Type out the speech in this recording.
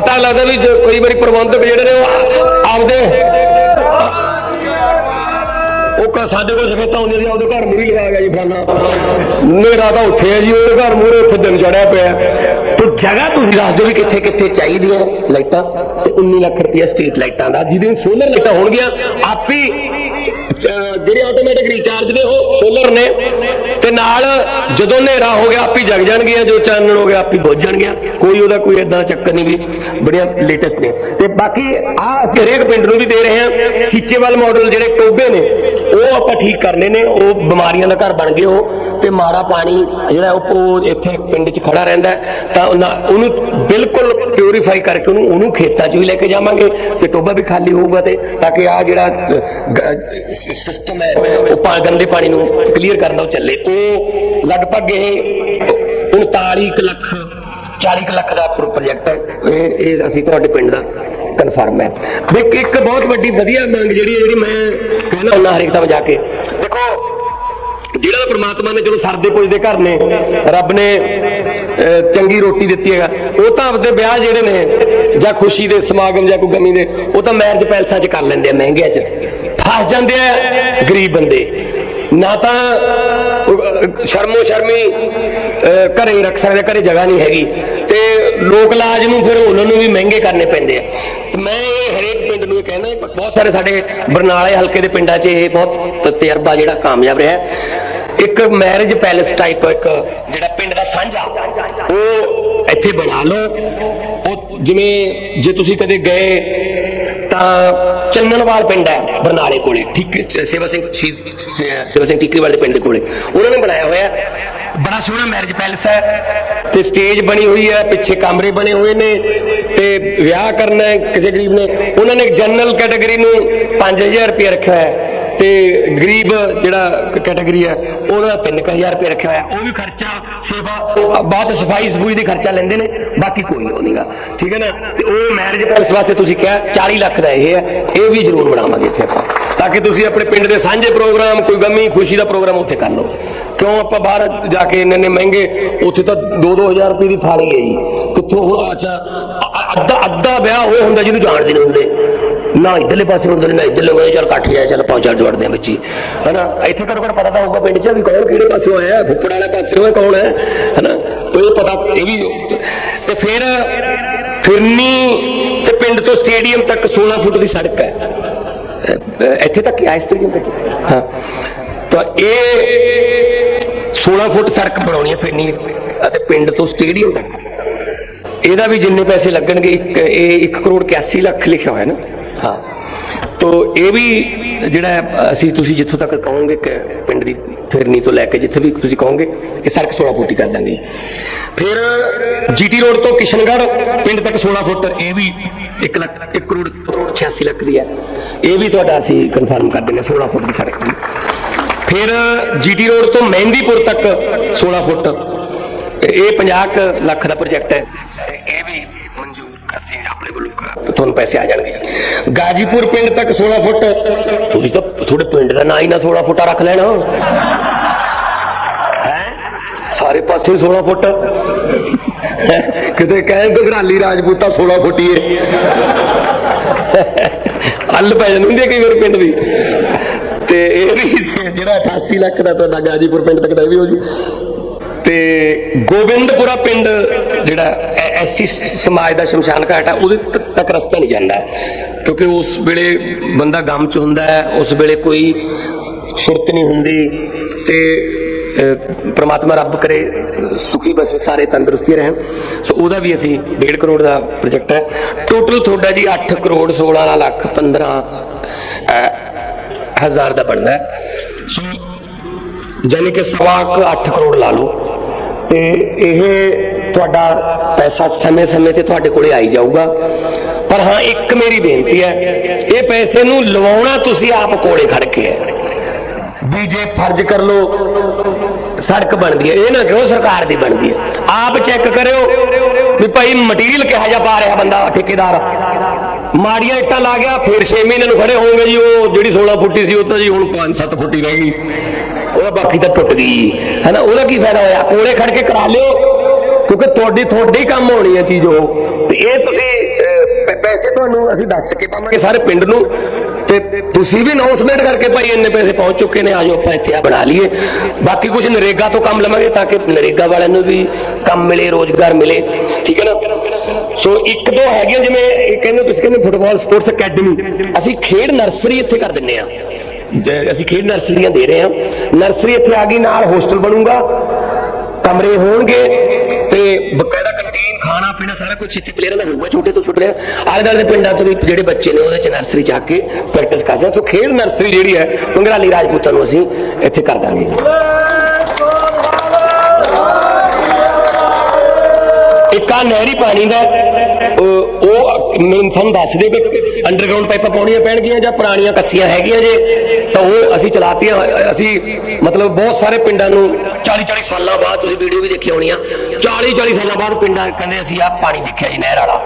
ਪਤਾ ਲੱਗਦਾ ਵੀ ਜੋ ਕਈ ਵਾਰੀ ਪ੍ਰਬੰਧਕ ਜਿਹੜੇ ਨੇ ਉਹ ਆਪਦੇ ਉਹ ਕਹ ਸਾਡੇ ਕੋਲ ਸਫੇਤਾ ਹੁੰਦੀ ਸੀ ਆਪਦੇ ਘਰ ਮੂਰੀ ਲਗਾ ਗਿਆ ਜੀ ਫਾਨਾ ਮੇਰਾ ਤਾਂ ਉੱਥੇ ਹੈ ਜੀ ਉਹਦੇ ਘਰ ਮੂਰੇ ਉੱਥੇ ਦਿਨ ਚੜਿਆ ਪਿਆ। ਤੇ ਜਗ੍ਹਾ ਤੁਸੀਂ ਦੱਸ ਦਿਓ ਵੀ ਕਿੱਥੇ ਕਿੱਥੇ ਚਾਹੀਦੀਆਂ ਲਾਈਟਾਂ ਤੇ 19 ਲੱਖ ਰੁਪਏ ਸਟਰੀਟ ਲਾਈਟਾਂ ਦਾ। ਜਿਹਦੇ ਸੋਲਰ ਲਾਈਟਾਂ ਹੋਣਗੀਆਂ ਆਪੀ ਅਹ ਜਿਹੜੇ ਆਟੋਮੈਟਿਕ ਰੀਚਾਰਜ ਨੇ ਉਹ ਸੋਲਰ ਨੇ। ਤੇ ਨਾਲ ਜਦੋਂ ਹਨੇਰਾ ਹੋ ਗਿਆ, ਆਪੀ ਜਗ ਜਾਣਗੀਆਂ, ਜੋ ਚਾਨਣ ਹੋ ਗਿਆ, ਆਪੀ ਬੁੱਝ ਜਾਣਗੀਆਂ। ਕੋਈ ਉਹਦਾ ਕੋਈ ਇਦਾਂ ਚੱਕਰ ਨਹੀਂ ਵੀ ਬੜੀਆਂ ਲੇਟੈਸਟ ਨੇ। ਤੇ ਬਾਕੀ ਆ ਅਸੀਂ ਹਰੇਕ ਪਿੰਡ ਨੂੰ ਵੀ ਦੇ ਰਹੇ ਹਾਂ। ਸੀਚੇਵਾਲ ਮਾਡਲ ਜਿਹੜੇ ਟੋਬੇ ਨੇ ਉਹ ਆਪਾਂ ਠੀਕ ਕਰਨੇ ਨੇ ਉਹ ਬਿਮਾਰੀਆਂ ਦਾ ਘਰ ਬਣ ਗਏ ਉਹ ਤੇ ਮਾੜਾ ਪਾਣੀ ਜਿਹੜਾ ਉਹ ਇੱਥੇ ਪਿੰਡ 'ਚ ਖੜਾ ਰਹਿੰਦਾ ਤਾਂ ਉਹਨਾਂ- ਉਹਨੂੰ ਬਿਲਕੁਲ ਪਿਉਰੀਫਾਈ ਕਰਕੇ ਉਹਨੂੰ ਉਹਨੂੰ ਖੇਤਾਂ 'ਚ ਵੀ ਲੈ ਕੇ ਜਾਵਾਂਗੇ ਤੇ ਟੋਬਾ ਵੀ ਖਾਲੀ ਹੋਊਗਾ ਤੇ ਤਾਂ ਕਿ ਆ ਜਿਹੜਾ ਸਿਸਟਮ ਹੈ, ਉਹ ਪਾ ਗੰਦੇ ਪਾਣੀ ਨੂੰ ਕਲੀਅਰ ਕਰਨ ਦਾ ਉਹ ਚੱਲੇ। ਉਹ ਲਗਭਗ ਇਹ 39 ਕੁ ਲੱਖ 40 ਕੁ ਲੱਖ ਦਾ ਪ੍ਰੋਜੈਕਟ ਹੈ। ਇਹ ਇਹ ਅਸੀਂ ਤੁਹਾਡੇ ਪਿੰਡ ਦਾ ਕਨਫਰਮ ਹੈ। ਇੱਕ- ਇੱਕ ਬਹੁਤ ਵੱਡੀ ਵਧੀਆ ਮੰਗ ਜਿਹੜੀ ਹੈ ਜਿਹੜੀ ਮੈਂ ਕਹਿਣਾ ਹੁੰਦਾ ਹਰੇਕ ਸਮਝ ਜਾ ਕੇ। ਦੇਖੋ ਜਿਹੜਾ ਪ੍ਰਮਾਤਮਾ ਨੇ ਚਲੋ ਸਰਦੇ ਪੁੱਜਦੇ ਘਰ ਨੇ ਰੱਬ ਨੇ ਚੰਗੀ ਰੋਟੀ ਦਿੱਤੀ ਹੈਗਾ ਉਹ ਤਾਂ ਆਪਦੇ ਵਿਆਹ ਜਿਹੜੇ ਨੇ ਜਾਂ ਖੁਸ਼ੀ ਦੇ ਸਮਾਗਮ ਜਾਂ ਕੋਈ ਗਮੀ ਦੇ ਉਹ ਤਾਂ ਮੈਰਿਜ ਪੈਲਸਾਂ 'ਚ ਕਰ ਲੈਂਦੇ ਆ ਮਹਿੰਗਿਆਂ 'ਚ। ਫਸ ਜਾਂਦੇ ਆ ਗਰੀਬ ਬੰਦੇ। ਨਾ ਤਾਂ ਸ਼ਰਮੋ ਸ਼ਰਮੀ ਅਹ, ਘਰੇ ਰੱਖ ਸਕਦੇ ਘਰੇ ਜਗ੍ਹਾ ਨਹੀਂ ਹੈਗੀ। ਤੇ ਲੋਕ ਲਾਜ ਨੂੰ ਫਿਰ ਉਹਨਾਂ ਨੂੰ ਵੀ ਮਹਿੰਗੇ ਕਰਨੇ ਪੈਂਦੇ ਆ। ਮੈਂ ਇਹ ਹਰੇਕ ਪਿੰਡ ਨੂੰ ਇਹ ਕਹਿਣਾ ਬਹੁਤ ਸਾਰੇ ਸਾਡੇ ਬਰਨਾਲੇ ਹਲਕੇ ਦੇ ਪਿੰਡਾਂ 'ਚ ਇਹ ਬਹੁਤ ਤਜਰਬਾ ਜਿਹੜਾ ਕਾਮਯਾਬ ਰਿਹਾ। ਇੱਕ ਮੈਰਿਜ ਪੈਲੇਸ ਟਾਈਪ ਇੱਕ ਜਿਹੜਾ ਪਿੰਡ ਦਾ ਸਾਂਝਾ, ਉਹ ਇੱਥੇ ਬਣਾ ਲਓ। ਉਹ ਜਿਵੇਂ ਜੇ ਤੁਸੀਂ ਕਦੇ ਗਏ ਤਾਂ ਚੰਨਣਵਾਲ ਪਿੰਡ ਹੈ ਬਰਨਾਲੇ ਕੋਲੇ, ਠੀਕ ਸੇਵਾ ਸਿੰਘ ਸੇਵਾ ਸਿੰਘ ਟਿੱਕਰੀਵਾਲ ਦੇ ਪਿੰਡ ਦੇ ਕੋਲੇ। ਉਹਨਾਂ ਨੇ ਬਣਾਇਆ ਹੋਇਆ। ਬੜਾ ਸੋਹਣਾ ਮੈਰਿਜ ਪੈਲੇਸ ਹੈ। ਤੇ ਸਟੇਜ ਬਣੀ ਹੋਈ ਹੈ, ਪਿੱਛੇ ਕਮਰੇ ਬਣੇ ਹੋਏ ਨੇ ਤੇ ਵਿਆਹ ਕਰਨਾ ਹੈ ਕਿਸੇ ਗਰੀਬ ਨੇ। ਉਹਨਾਂ ਨੇ ਜਨਰਲ ਕੈਟਾਗਰੀ ਨੂੰ 5000 ਰੁਪਏ ਰੱਖਿਆ ਹੋਇਆ ਹੈ ਤੇ ਗਰੀਬ ਜਿਹੜਾ ਕੈਟਾਗਰੀ ਹੈ, ਉਹਦਾ 3000 ਰੁਪਏ ਰੱਖਿਆ ਹੋਇਆ। ਉਹ ਵੀ ਖਰਚਾ, ਸੇਵਾ, ਬਾਅਦ ਚ ਸਫ਼ਾਈ ਸਫੂਈ ਦੇ ਖਰਚਾ ਲੈਂਦੇ ਨੇ, ਬਾਕੀ ਕੋਈ ਉਹ ਨਹੀਂਗਾ ਠੀਕ ਹੈ ਨਾ? ਤੇ ਉਹ ਮੈਰਿਜ ਪੈਲਸ ਵਾਸਤੇ ਤੁਸੀਂ ਕਿਹਾ 40 ਲੱਖ ਦਾ ਇਹ ਹੈ। ਇਹ ਵੀ ਜ਼ਰੂਰ ਬਣਾਵਾਂਗੇ ਇੱਥੇ ਆਪਾਂ। ਤਾਂ ਕਿ ਤੁਸੀਂ ਆਪਣੇ ਪਿੰਡ ਦੇ ਸਾਂਝੇ ਪ੍ਰੋਗਰਾਮ, ਕੋਈ ਗਮੀ, ਖੁਸ਼ੀ ਦਾ ਪ੍ਰੋਗਰਾਮ ਉੱਥੇ ਕਰ ਲਓ। ਕਿਉਂ ਆਪਾਂ ਬਾਹਰ ਜਾ ਕੇ ਇੰਨੇ ਇੰਨੇ ਮਹਿੰਗੇ, ਉੱਥੇ ਤਾਂ 2-2000 ਰੁਪਏ ਦੀ ਥਾਲੀ ਹੈ ਜੀ। ਕਿੱਥੋਂ ਹੁਣ ਅੱਛਾ ਅੱਧਾ ਅੱਧਾ ਵਿਆਹ ਉਹ ਹੁੰਦਾ ਜਿਹਨੂੰ ਜਾਣਦੇ ਨਹੀਂ ਹੁੰਦੇ। ਨਾ ਇਧਰਲੇ ਪਾਸੇ ਹੁੰਦੇ ਨਾ ਇਧਰਲੇ ਹੋਏ ਚਲ ਇਕੱਠ ਜਾਏ, ਚਲ ਪਹੁੰਚਾ ਜੋੜਦੇ ਆ ਬੱਚੀ ਹਨਾ? ਇੱਥੇ ਘੱਟੋ ਘੱਟ ਪਤਾ ਤਾਂ ਹੋਊਗਾ ਪਿੰਡ 'ਚ ਵੀ ਕੌਣ ਕਿਹੜੇ ਪਾਸੇ ਆਇਆ ਫੁੱਪੜ ਵਾਲੇ ਪਾਸੇ ਹੈ ਕੌਣ ਹੈ, ਹਨਾ? ਤੇ ਪਤਾ ਇਹ ਵੀ ਤੇ ਫਿਰ ਫਿਰਨੀ ਤੇ ਪਿੰਡ ਤੋਂ ਸਟੇਡੀਅਮ ਤੱਕ 16 ਫੁੱਟ ਦੀ ਸੜਕ ਹੈ। ਇੱਥੇ ਤੱਕ ਆਇਆ ਸਟੇਡੀਅਮ ਤੱਕ ਹਾਂ। ਤਾਂ ਇਹ 16 ਫੁੱਟ ਸੜਕ ਬਣਾਉਣੀ ਹੈ ਫਿਰਨੀ ਅਤੇ ਪਿੰਡ ਤੋਂ ਸਟੇਡੀਅਮ ਤੱਕ। ਇਹਦਾ ਵੀ ਜਿੰਨੇ ਪੈਸੇ ਲੱਗਣਗੇ ਇੱਕ ਇਹ 1 ਕਰੋੜ 81 ਲੱਖ ਲਿਖਿਆ ਹੋਇਆ ਨਾ। ਹਾਂ। ਤੋ ਇਹ ਵੀ ਜਿਹੜਾ ਅਸੀਂ ਤੁਸੀਂ ਜਿੱਥੋਂ ਤੱਕ ਕਹੋਗੇ ਕਿ ਪਿੰਡ ਦੀ ਫਿਰਨੀ ਤੋਂ ਲੈ ਕੇ ਜਿੱਥੇ ਵੀ ਤੁਸੀਂ ਕਹੋਗੇ ਇਹ ਸੜਕ 16 ਫੁੱਟ ਹੀ ਕਰ ਦਾਂਗੇ। ਫਿਰ ਜੀਟੀ ਰੋਡ ਤੋਂ ਕਿਸ਼ਨਗੜ੍ਹ ਪਿੰਡ ਤੱਕ 16 ਫੁੱਟ ਇਹ ਵੀ 1 ਲੱਖ 1 ਕਰੋੜ 86 ਲੱਖ ਦੀ ਹੈ। ਇਹ ਵੀ ਤੁਹਾਡਾ ਅਸੀਂ ਕਨਫਰਮ ਕਰ ਦਿੰਦੇ ਹਾਂ, 16 ਫੁੱਟ ਦੀ ਸੜਕ ਦੀ ਫਿਰ ਜੀਟੀ ਰੋਡ ਤੋਂ ਮਹਿੰਦੀਪੁਰ ਤੱਕ 16 ਫੁੱਟ ਇਹ 50 ਕੁ ਲੱਖ ਦਾ ਪ੍ਰੋਜੈਕਟ ਹੈ। ਇਹ ਵੀ ਮਨਜ਼ੂਰ ਅਸੀਂ ਆਪਣੇ ਵੱਲੋਂ ਤੁਹਾਨੂੰ ਪੈਸੇ ਆ ਜਾਣਗੇ। ਗਾਜੀਪੁਰ ਪਿੰਡ ਤੱਕ 16 ਫੁੱਟ ਤੁਸੀਂ ਤਾਂ ਤੁਹਾਡੇ ਪਿੰਡ ਦਾ ਨਾਂ ਹੀ ਨਾ 16 ਫੁੱਟਾ ਰੱਖ ਲੈਣਾ। ਹੈ ਸਾਰੇ ਪਾਸੇ 16 ਫੁੱਟ। ਹੈਂ? ਕਿਤੇ ਕਹੇ ਘਗਰਾਲੀ ਰਾਜਪੂਤਾ 16 ਫੁੱਟੀਏ। ਅੱਲ ਪੈ ਜਾਂਦੀ ਹੁੰਦੀ ਕਈ ਵਾਰ ਪਿੰਡ ਦੀ। ਤੇ ਇਹ ਵੀ ਜਿਹੜਾ 88 ਲੱਖ ਦਾ ਤੁਹਾਡਾ ਗਾਜੀਪੁਰ ਪਿੰਡ ਤੱਕ ਦਾ ਵੀ ਹੋ ਜੂ। ਤੇ ਗੋਬਿੰਦਪੁਰਾ ਪਿੰਡ ਜਿਹੜਾ ਐਸਸੀ ਸਮਾਜ ਦਾ ਸ਼ਮਸ਼ਾਨ ਘਾਟ ਹੈ ਉਹਦੇ ਤੱਕ ਰਸਤਾ ਨਹੀਂ ਜਾਂਦਾ। ਕਿਉਂਕਿ ਉਸ ਵੇਲੇ ਬੰਦਾ ਗਮ ਚ ਹੁੰਦਾ ਹੈ, ਉਸ ਵੇਲੇ ਕੋਈ ਸੁਰਤ ਨਹੀਂ ਹੁੰਦੀ। ਤੇ ਪ੍ਰਮਾਤਮਾ ਰੱਬ ਕਰੇ, ਸੁਖੀ ਬਸ, ਸਾਰੇ ਤੰਦਰੁਸਤੀ ਰਹਿਣ। ਸੋ ਉਹਦਾ ਵੀ ਅਸੀਂ 1.5 ਕਰੋੜ ਦਾ ਪ੍ਰੋਜੈਕਟ ਹੈ। ਟੋਟਲ ਤੁਹਾਡਾ ਜੀ 8 ਕਰੋੜ 16 ਲੱਖ 15 ਹਜ਼ਾਰ ਦਾ ਬਣਦਾ ਹੈ। ਸੋ ਜਾਨੀ ਕਿ ਸਵਾ ਕੁ 8 ਕਰੋੜ ਲਾ ਲਓ। ਤੇ ਇਹ ਤੁਹਾਡਾ ਪੈਸਾ ਸਮੇਂ-ਸਮੇਂ ਤੇ ਤੁਹਾਡੇ ਕੋਲੇ ਆਈ ਜਾਊਗਾ। ਪਰ ਹਾਂ, ਇੱਕ ਮੇਰੀ ਬੇਨਤੀ ਹੈ, ਇਹ ਪੈਸੇ ਨੂੰ ਲਵਾਉਣਾ ਤੁਸੀਂ ਆਪ ਕੋਲੇ ਖੜ ਕੇ ਹੈ। ਵੀ ਜੇ ਫਰਜ਼ ਕਰ ਲਓ, ਸੜਕ ਬਣਦੀ ਹੈ। ਇਹ ਨਾ ਕਿਉਂ ਸਰਕਾਰ ਦੀ ਬਣਦੀ ਹੈ। ਆਪ ਚੈੱਕ ਕਰਿਓ ਵੀ ਭਾਈ ਮਟੀਰੀਅਲ ਕਿਹਾ ਜਾ ਪਾ ਰਿਹਾ ਬੰਦਾ, ਠੇਕੇਦਾਰ। ਮਾੜੀਆਂ ਇੱਟਾਂ ਲਾ ਗਿਆ, ਫਿਰ 6 ਮਹੀਨੇ ਨੂੰ ਖੜੇ ਹੋਣਗੇ ਜੀ, ਉਹ ਜਿਹੜੀ 16 ਫੁੱਟੀ ਸੀ, ਉਹ ਤਾਂ ਜੀ ਹੁਣ 5-7 ਫੁੱਟੀ ਰਹਿ ਗਈ। ਉਹ ਬਾਕੀ ਤਾਂ ਟੁੱਟ ਗਈ। ਹੈਨਾ, ਉਹਦਾ ਕੀ ਫਾਇਦਾ ਹੋਇਆ? ਕੋਲੇ ਖੜ ਕੇ ਕਰਾ ਲਿਓ, ਕਿਉਂਕਿ ਤੁਹਾਡੀ ਤੁਹਾਡੀ ਕੰਮ ਹੋਣੀ ਹੈ ਚੀਜ਼ ਉਹ। ਤੇ ਇਹ ਤੁਸੀਂ ਪੈਸੇ ਤੁਹਾਨੂੰ ਅਸੀਂ ਦੱਸ ਕੇ ਪਾਵਾਂਗੇ। ਸਾਰੇ ਪਿੰਡ ਨੂੰ ਤੇ ਤੁਸੀਂ ਵੀ ਅਨਾਉਂਸਮੈਂਟ ਕਰਕੇ ਭਾਈ ਇੰਨੇ ਪੈਸੇ ਪਹੁੰਚ ਚੁੱਕੇ ਨੇ, ਆਜੋ ਆਪਾਂ ਇੱਥੇ ਆ ਬਣਾ ਲਈਏ। ਬਾਕੀ ਕੁਝ ਨਰੇਗਾ ਤੋਂ ਕੰਮ ਲਵਾਂਗੇ ਤਾਂ ਕਿ ਨਰੇਗਾ ਵਾਲਿਆਂ ਨੂੰ ਵੀ ਕੰਮ ਮਿਲੇ, ਰੋਜ਼ਗਾਰ ਮਿਲੇ, ਠੀਕ ਹੈ ਨਾ? ਸੋ ਇੱਕ ਦੋ ਹੈਗੀਆਂ ਜਿਵੇਂ ਇਹ ਕਹਿੰਦੇ ਤੁਸੀਂ ਕਹਿੰਦੇ ਫੁੱਟਬਾਲ ਸਪੋਰਟਸ ਅਕੈਡਮੀ। ਅਸੀਂ ਖੇਡ ਨਰਸਰੀ ਇੱਥੇ ਕਰ ਦਿੰਨੇ ਆ ਅਸੀਂ ਖੇਡ ਨਰਸਰੀਆਂ ਦੇ ਰਹੇ ਹਾਂ, ਨਰਸਰੀ ਇੱਥੇ ਆ ਗਈ, ਨਾਲ ਹੋਸਟਲ ਬਣੂਗਾ, ਕਮਰੇ ਹੋਣਗੇ ਤੇ ਬਕਾਇਦਾ ਖਾਣਾ ਪੀਣਾ ਸਾਰਾ ਕੁਝ ਇੱਥੇ ਪਲੇਅਰਾਂ ਦਾ ਹੋਊਗਾ, ਛੋਟੇ ਤੋਂ ਛੋਟੇ ਆਲੇ ਦੁਆਲੇ ਦੇ ਪਿੰਡਾਂ ਤੋਂ ਵੀ ਜਿਹੜੇ ਬੱਚੇ ਨੇ ਉਹਦੇ ਚ ਨਰਸਰੀ ਚ ਆ ਕੇ ਪ੍ਰੈਕਟਿਸ ਕਰ ਸਕਦੇ ਤੋਂ ਖੇਡ ਨਰਸਰੀ ਜਿਹੜੀ ਹੈ ਪੰਗਰਾਲੀ ਰਾਜਪੂਤਾਂ ਨੂੰ ਅਸੀਂ ਇੱਥੇ ਕਰ ਦਾਂਗੇ। ਇੱਕ ਆ ਨਹਿਰੀ ਪਾਣੀ ਦਾ ਉਹ ਤੁਹਾਨੂੰ ਦੱਸ ਦਿਓ ਕਿ ਅੰਡਰਗਰਾਉਂਡ ਪਾਈਪਾਂ ਪਾਉਣੀਆਂ ਪੈਣਗੀਆਂ ਜਾਂ ਪੁਰਾਣੀਆਂ ਕੱਸੀਆਂ ਹੈਗੀਆਂ ਜੇ? ਤਾਂ ਉਹ ਅਸੀਂ ਚਲਾਤੀਆਂ, ਅਸੀਂ ਮਤਲਬ ਬਹੁਤ ਸਾਰੇ ਪਿੰਡਾਂ ਨੂੰ 40 40 ਸਾਲਾਂ ਬਾਅਦ ਤੁਸੀਂ ਵੀਡੀਓ ਵੀ ਦੇਖੀ ਹੋਣੀ ਆ 40 40 ਸਾਲਾਂ ਬਾਅਦ ਪਿੰਡਾਂ ਕਹਿੰਦੇ ਅਸੀਂ ਆ ਪਾਣੀ ਦੇਖਿਆ ਜੀ ਨਹਿਰ ਵਾਲਾ।